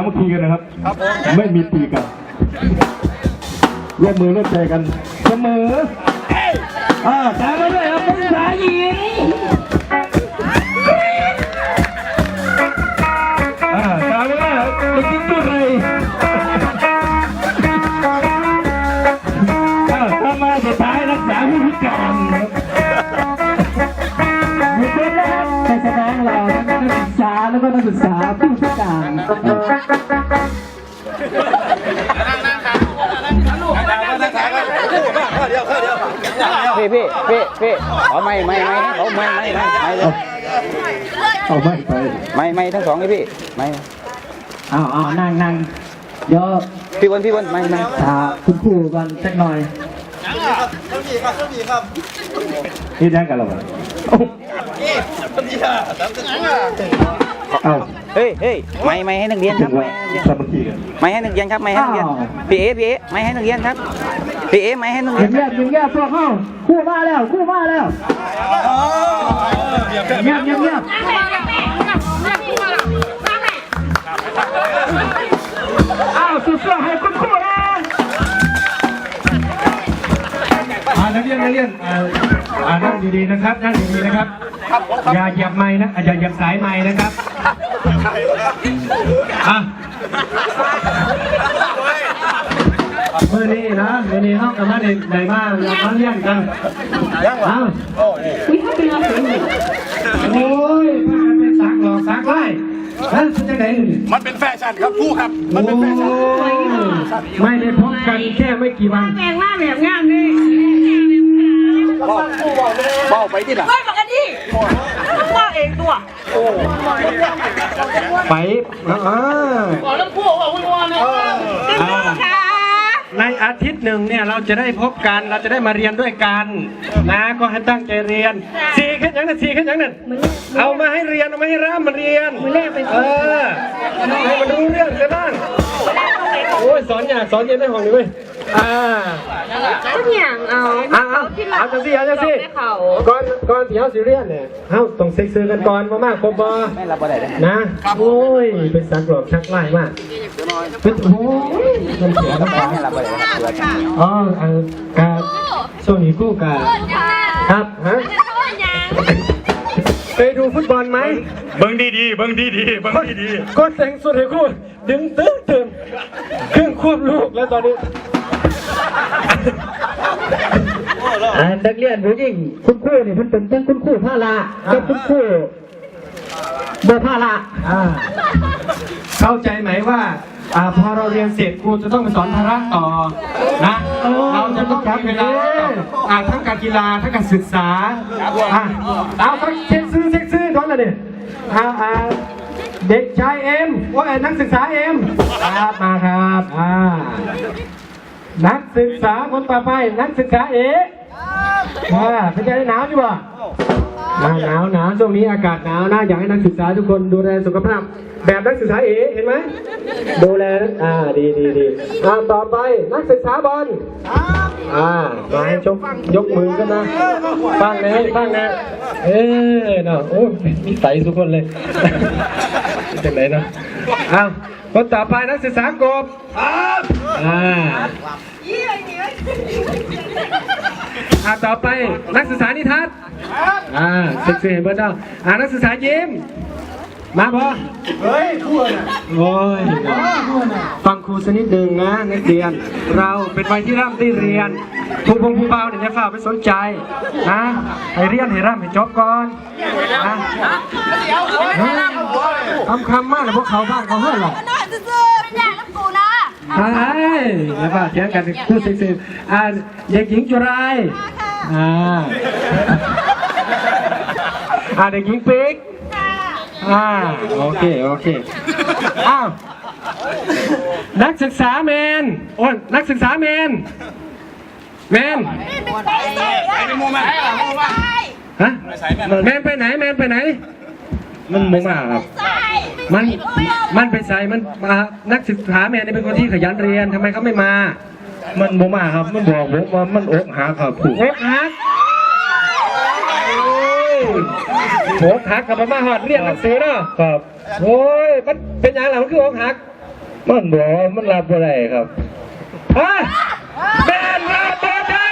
ามัคคีกันนะครับ ครับผมไม่มีตีกันร่วมมือร่วมใจกันเสมออ่าตามมาด้วยครับภาษาหญิงอ่าตามมาด้วยครับเด็กหญิงตัวเลยอ่าตามมาสุดท้ายรักษาผู้พิการครับมีเพื่อนนะครับในแสดงเราทั้งนักศึกษาแล้วก็นักศึกษาผู้ พี่พี่พี่พี่เอไม่ไม่ไม่ให้เขาไม่ไม่ไม่ไม่เลยเอาไม่ไปไม่ไม่ทั้งสองเลยพี่ไม่อ้าวอ้านั่งนั่งเดี๋ยวพี่วนพี่วนไม่ไม่ถามคุณครูกันสักหน่อยนี่แดงกันหรอวะเอา เฮ้ยเฮ้ยไม่ไม่ให้นักเรียนคถึรับงไม่ว่าให้นักเรียนสามัคคีกันไม่ให้นักเรียนครับไม่ให้นักเรียนพี่เอพี่เอไม่ให้นักเรียนครับพี่เอไม่ให้นักเรีเงียยนบเงียบเงียบพวกเข้าคู่มาแล้วคู่มาแล้วเงียบเงียบเงียบอ้าวสุดยอดให้คุณครูนะอ่านักเรียนนักเรียนอ่าอ่านั่งดีๆนะครับนั่งดีๆนะครับ อย่าเหยียบไม้นะอะอย่าเหยียบสายไม้นะครับอะเมื่อนี้นะเมื่อนี้เขากลับมาในในบ้านเรามาเรียนกันอ้าวโอ้ยพากันไปสักหลอกสักไล่ฮะเป็นจังไหนนี่มันเป็นแฟชั่นครับครู่ครับ มันเป็นแฟชั่นโอ้ไม่ได้พบกันแค่ไม่กี่วันแมงว่าแบบงามนี่เบ้าไปที่ไหน เฮ้ยปกติว่าเองตัวไปเออขอน้ำพุขอคุณวอนนะค่ะในอาทิตย์หนึ่งเนี่ยเราจะได้พบกันเราจะได้มาเรียนด้วยกัน นะก็ให้ตั้งใจเรียนสี่ขึ้นยังนั่นสี่ขึ้นยังนั่นเอามาให้เรียนเอามาให้ร่ำมาเรียนเออให้มันรู้เรื่องซะบ้างโอ้ยสอนยากสอนเย็นได้ห้องนี้เว้ย อ่าก็อย่างเอาเอาเอาเอาจังสิเอาจังสิเขาก่อนก่อนที่เขาสิเรียนเนี่ยเฮาต้องเซ็กซื้อกันก่อนมามากครบบ่ไม่รับอะไรเลยนะโอ้ยเป็นสักหลอกชักไล่มากเป็นโอ้ยมันเสียน้ำตาไม่รับอะไรเลยเสือจังอ๋ออันกาช่วงนี้กู้กาครับฮะเคยดูฟุตบอลไหม เบิ้งดีๆเบิ้งดีๆเบิ้งดีก็แสงสุดให้คู่ดึงตึ้งตึงเครื่องควบลูกแล้วตอนนี้ อ่านักเรียนผู้หญิงคุณครูนี่เพิ่นเป็นทั้งคุณครูภาระกับคุณครูบ่ภาระอ่าเข้าใจไหมว่าอ่าพอเราเรียนเสร็จครูจะต้องไปสอนพละต่อนะเราจะต้องทำเวลาอ่าทั้งการกีฬาทั้งการศึกษาอ่าเอาทั้งเช็คซื้อเช็คซื้อก่อนเลยเนี่ยอ่าอ่าเด็กชายเอ็มว่านักศึกษาเอ็มครับมาครับอ่า นักศึกษาคนต่อไปนักศึกษาเออ่าเป็นไงหนาวอยู่ป่ะหนาวหนาวหนาวช่วงนี้อากาศหนาวนะอยากให้นักศึกษาทุกคนดูแลสุขภาพ แบบนักศึกษาเอเห็นไหมดูแลนะอ่าดีดีดีอ่าต่อไปนักศึกษาบอลอ่ามาให้ชกยกมือกันนะบ้างนะบ้างนะเออเนาะโอ้มีใสทุกคนเลยเป็นไหนเนาะอ้าว คนต่อไปนักศึกษากบอ่าอ่าต่อไปนักศึกษานิทัศน์อ่าเซ็กซี่เบิร์ดเอาอ่านักศึกษายิ้ม มาพอเฮ้ยพูดโอ้ยฟังครูสักนิดหนึ่งนะนักเรียน เราเป็นวัยที่ร่ำที่เรียนผู้พงผู้เบาเนี่ยอย่าฝ่าไปสนใจนะให้เรียนให้ร่ำให้จบก่อนนะเฮ้ยคำคำมากเลยพวกเขาบ้างเขาเฮ้ยหรอก นะใช่แล้วก็เถียงกันพูดเซ็กซี่อ่าเด็กหญิงจุไรอ่าอ่าเด็กหญิงปิ๊กอ่าโอเคโอเคอ้าวนักศึกษาแมนโอ้ยนักศึกษาแมนแมนไอ้นี่มูมันไอ้หลังมูมันฮะแมนไปไหนแมนไปไหนมันมงมาครับ มันมันไปใส่มันมานักศึกษาแมนนี่เป็นคนที่ขยันเรียนทำไมเขาไม่มามันโมมาครับ มันบอกผมว่ามันอกหักครับครูโอกหักโอกหักกับมาหอดเรียนหนังสือเนาะครับโอ้ยมันเป็นอย่างไรมันคืออกหัก มันบอกว่ามันรับอะไรครับฮะแม่นรับบ่ได้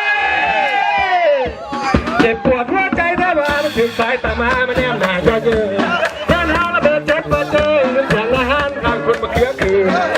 เจ็บปวดหัวใจถ้าว่ามันถึงสายตามามันแนมหนาก็เยอะ ม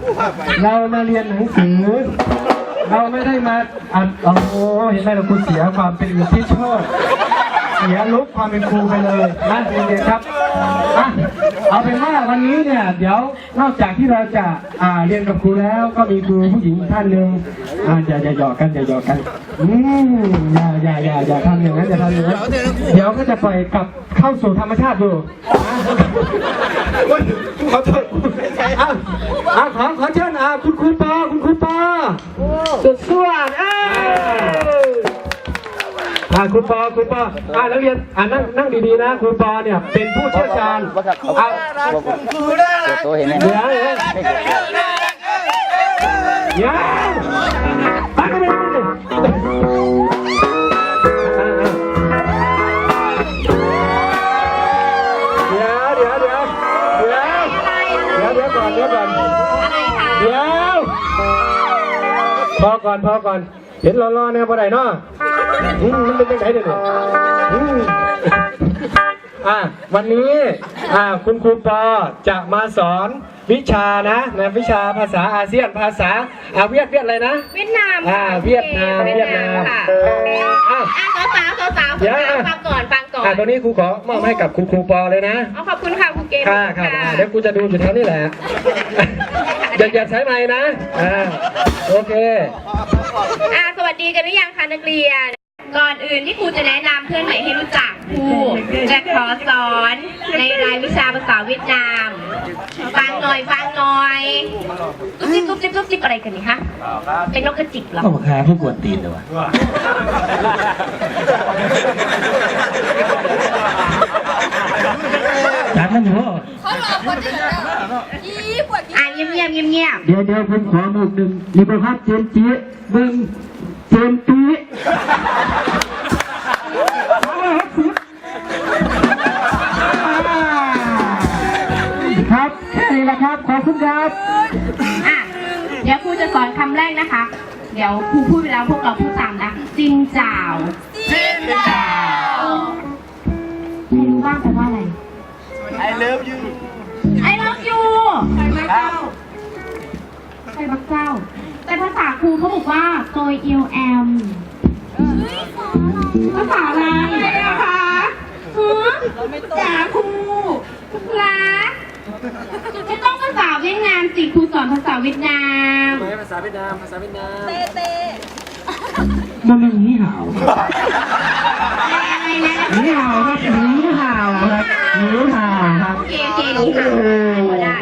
พวกเข้าเรียเรามาเรียนหนังสือ เราไม่ได้มาอัดโอ้โหเห็นไหมเราคุณเสียความเป็นอุที่ชอบเสียลุกความเป็นครูไปเลยนะเรียนครับอะ เอาเป็นว่าวันนี้เนี่ยเดี๋ยวนอกจากที่เราจะอ่าเรียนกับครูแล้วก็มีครูผู้หญิงท่านหนึ่งอ่าอย่าอย่าหยอกกันอย่าหยอกกันอืมอย่าอย่าอย่าอย่าทำอย่างนั้นอย่าทำอย่างนั้นเดี๋ยวก็จะปล่อยกลับเข้าสู่ธรรมชาติดูอะขอโทษอะอะขอขอเชิญอะคุณครูปอคุณครูปอสุดสวดเอ้ย อ่าครูปอครูปออ่านักเรียนอ่านั่งนั่งดีๆนะครูปอเนี่ยเป็นผู้เชี่ยวชาญอ่าตัวเห็นไหมเดี๋ยวเดี๋ยวเดี๋ยวตั้งกันเลยเดี๋ยวเดี๋ยวเดี๋ยวเดี๋ยวเดี๋ยวเดี๋ยวก่อนเดี๋ยวก่อนอะไรคะเดี๋ยวพอก่อน พอก่อน เห็นรอๆเนี่ยพอได้เนาะอืมมันเป็นยังไงเดี๋ยวนี้อืมอะวันนี้อ่าคุณครูปอจะมาสอนวิชานะนะวิชาภาษาอาเซียนภาษาอาเวียดเวียดอะไรนะเวียดนามอ่าเวียดนามเวียดนามค่ะอะอะสาวสาวสาวเดี๋ยวอะฟังก่อนฟังก่อนอะตรงนี้ครูขอมอบให้กับคุณครูปอเลยนะเอาขอบคุณค่ะครูเกมค่ะค่ะอ่าเดี๋ยวกูจะดูอยู่แถวนี้แหละอย่าอย่าใช้ไม้นะอ่าโอเค อะสวัสดีกันหรือยังคะนักเรียน ก่อนอื่นที่ครูจะแนะนำเพื่อนใหม่ให้รู้จักครูจะขอสอนในรายวิชาภาษาเวียดนาม ฟังหน่อยฟังหน่อยจุ๊บจิ๊บจุ๊บจิ๊บจุ๊บจิ๊บอะไรกันนี่คะเป็นนกกระจิบเหรอ ต้องมาหาผู้กวนตีนเลยวะ ถามมันอยู่ว่าอะเงียบเงียบเงียบเงียบเดี๋ยวเดี๋ยวผมขอหมุกหนึ่งมีประพัดเจมจีเบิ้งเจมจีครับแค่นี้แหละครับ ขอบคุณครับอะเดี๋ยวครูจะสอนคำแรกนะคะ เดี๋ยวครูพูดไปแล้วพวกเราพูดตามนะจินจ่าวจินจ่าวใครรู้บ้างแปลว่าอะไร I love you I love you ใครบักเจ้าใครบักเจ้า แต่ภาษาครูเขาบอกว่าโตยเอียวแอมภาษาอะไรนะคะหือจ๋าครูรักไม่ต้องภาษาเวียดนามสิครูสอนภาษาเวียดนามมันเป็นนี่ห่าวอะไรนะนี่ห่าวครับนี่ห่าว ครับนี่ห่าครับ โอเคโอเคนี่ค่ะได้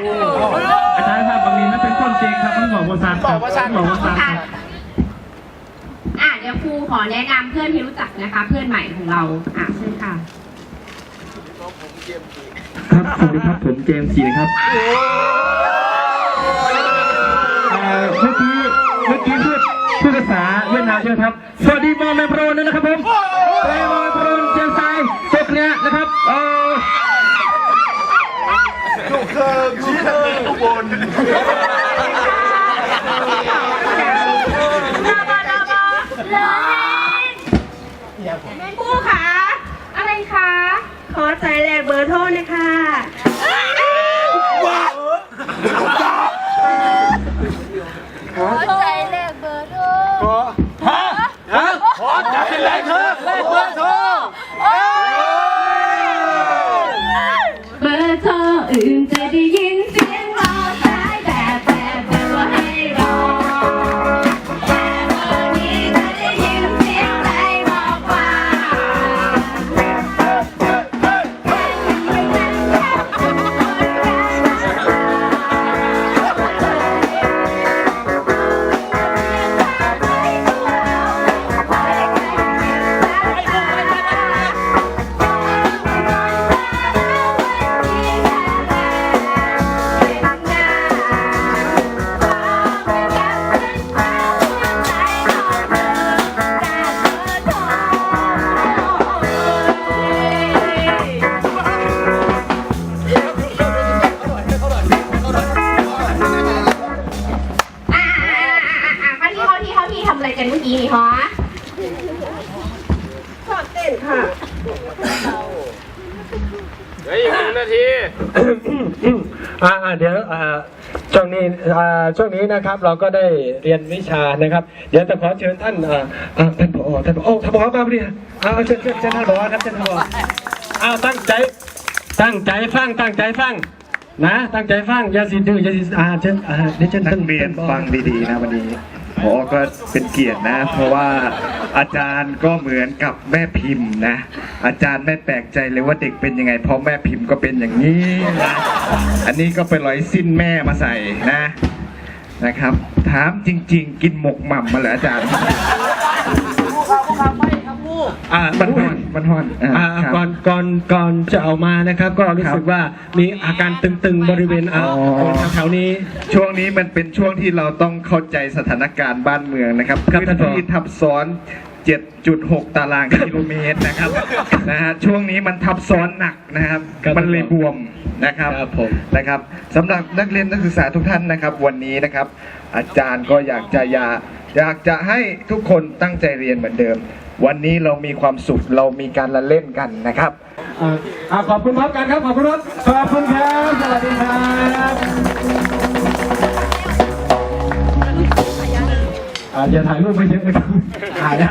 อาจารย์ครับบางทีมันเป็นคนเก่งครับมันบอกภาษาครับมันบอกภาษาคค่ะรับอะเดี๋ยวครูขอแนะนำเพื่อนที่รู้จักนะคะ เพื่อนใหม่ของเราอะเชิญค่ะครับสวัสดีครับผมเจมส์สีนะครับเมื่อกี้เมื่อกี้พูดพูดภาษาเวียดนามใช่ไหมครับ สวัสดีมอมแมโปรนนะครับผม อร์โทรนะคะขอใจ อ่าเดี๋ยวอ่าช่วงนี้อ่าช่วงนี้นะครับเราก็ได้เรียนวิชานะครับ เดี๋ยวจะขอเชิญท่านอ่าอ่าท่านผอท่านผอโอ้ท่านผอมาพอดีเอาเชิญเชิญเชิญท่านผอครับเชิญท่านผอเอาตั้งใจตั้งใจฟังตั้งใจฟังนะ ตั้งใจฟังอย่าสิดื้ออย่าสิอ่าเชิญอ่าเดี๋ยวเชิญนัท่านกเรียนฟังดีๆนะวันนี้ พอก็เป็นเกียรตินะ เพราะว่าอาจารย์ก็เหมือนกับแม่พิมพ์นะ อาจารย์ไม่แปลกใจเลยว่าเด็กเป็นยังไง เพราะแม่พิมพ์ก็เป็นอย่างนี้นะอันนี้ก็ไปร้อยสิ้นแม่มาใส่นะนะครับ ถามจริง ๆ กินหมกหม่ำมาเหรออาจารย์ อ่ามันฮอนมันฮอนอ่าครับ ก่อนก่อนก่อนจะเอามานะครับ ก็รู้สึกว่ามีอาการตึงๆบริเวณอ่าอ๋อ แถวๆนี้ ช่วงนี้มันเป็นช่วงที่เราต้องเข้าใจสถานการณ์บ้านเมืองนะครับครับพื้นที่ทับซ้อน 7.6 ตารางกิโลเมตรนะครับ นะฮะช่วงนี้มันทับซ้อนหนักนะครับ ครับมันเลยบวมนะครับครับผม นะครับสำหรับนักเรียนนักศึกษาทุกท่านนะครับ วันนี้นะครับ อาจารย์ก็อยากจะอยากอยากจะให้ทุกคนตั้งใจเรียนเหมือนเดิม วันนี้เรามีความสุขเรามีการละเล่นกันนะครับอ่าอ่าขอบคุณพร้อมกันครับขอบคุณครับขอบคุณครับสวัสดีครับอ่าอย่าถ่ายรูปไปเยอะนะครับถ่ายนะ